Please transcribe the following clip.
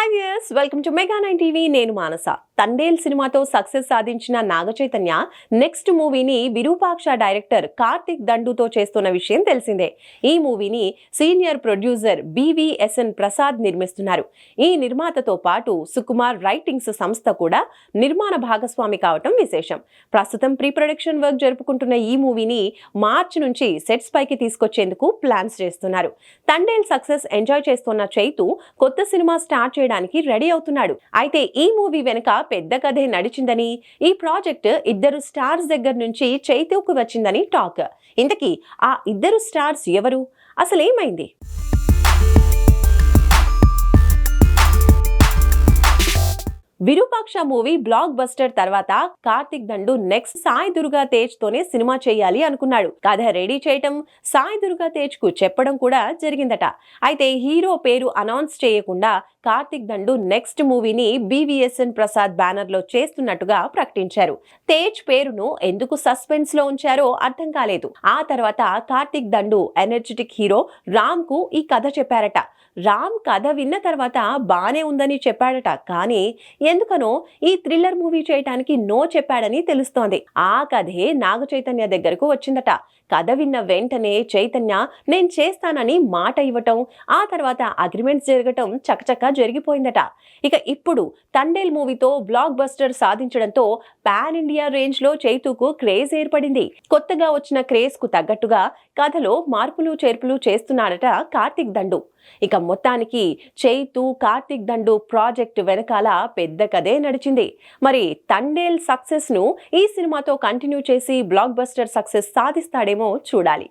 Hi viewers welcome to mega nine TV నేను మానస. తండేల్ సినిమాతో success సాధించిన నాగచైతన్య నెక్స్ట్ మూవీని విరూపాక్ష డైరెక్టర్ కార్తిక్ దండుతో చేస్తున్న విషయం తెలిసిందే. ఈ మూవీని సీనియర్ ప్రొడ్యూసర్ బివిఎస్ఎన్ ప్రసాద్ నిర్మిస్తున్నారు. ఈ నిర్మాతతో పాటు సుకుమార్ రైటింగ్స్ సంస్థ కూడా నిర్మాణ భాగస్వామి కావటం విశేషం. ప్రస్తుతం ప్రీ ప్రొడక్షన్ వర్క్ జరుపుకుంటున్న ఈ మూవీని మార్చ్ నుంచి సెట్స్ పైకి తీసుకొచ్చేందుకు ప్లాన్స్ చేస్తున్నారు. తండేల్ సక్సెస్ ఎంజాయ్ చేస్తున్న చైతు కొత్త సినిమా స్టార్ట్ చేయడానికి రెడీ అవుతున్నాడు. అయితే ఈ మూవీ వెనుక పెద్ద కథే నడిచిందని ఈ ప్రాజెక్ట్ ఇద్దరు స్టార్స్ దగ్గర నుంచి చైతూకు వచ్చిందని టాక్. ఇంతకీ ఆ ఇద్దరు స్టార్స్ ఎవరు? అసలేమైంది? విరూపాక్ష మూవీ బ్లాక్ బస్టర్ తర్వాత కార్తిక్ దండు నెక్స్ట్ సాయి దుర్గా తేజ్ తోనే సినిమా చేయాలి అనుకున్నాడు. కథ రెడీ చేయటం సాయి దుర్గా తేజ్కు చెప్పడం కూడా జరిగిందట. అయితే హీరో పేరు అనౌన్స్ చేయకుండా కార్తిక్ దండు నెక్స్ట్ మూవీని బీవీఎస్ఎన్ ప్రసాద్ బ్యానర్లో చేస్తున్నట్టుగా ప్రకటించారు. తేజ్ పేరును ఎందుకు సస్పెన్స్లో ఉంచారో అర్థం కాలేదు. ఆ తర్వాత కార్తిక్ దండు ఎనర్జెటిక్ హీరో రామ్కు ఈ కథ చెప్పారట. రామ్ కథ విన్న తర్వాత బానే ఉందని చెప్పాడట. కానీ ఎందుకనో ఈ థ్రిల్లర్ మూవీ చేయటానికి నో చెప్పాడని తెలుస్తోంది. ఆ కథే నాగ చైతన్య దగ్గరకు వచ్చిందట. కథ విన్న వెంటనే చైతన్య నేను చేస్తానని మాట ఇవ్వటం ఆ తర్వాత అగ్రిమెంట్స్ జరగటం చకచకా జరిగిపోయిందట. ఇక ఇప్పుడు తండేల్ మూవీతో బ్లాక్ బస్టర్ సాధించడంతో పాన్ ఇండియా రేంజ్లో చైతుకు క్రేజ్ ఏర్పడింది. కొత్తగా వచ్చిన క్రేజ్కు తగ్గట్టుగా కథలో మార్పులు చేర్పులు చేస్తున్నాడట కార్తిక్ దండు. ఇక మొత్తానికి చైతు కార్తిక్ దండు ప్రాజెక్ట్ వెనకాల పెద్ద కథే నడిచింది. మరి తండేల్ సక్సెస్ను ఈ సినిమాతో కంటిన్యూ చేసి బ్లాక్ బస్టర్ సక్సెస్ సాధిస్తాడేమో చూడాలి.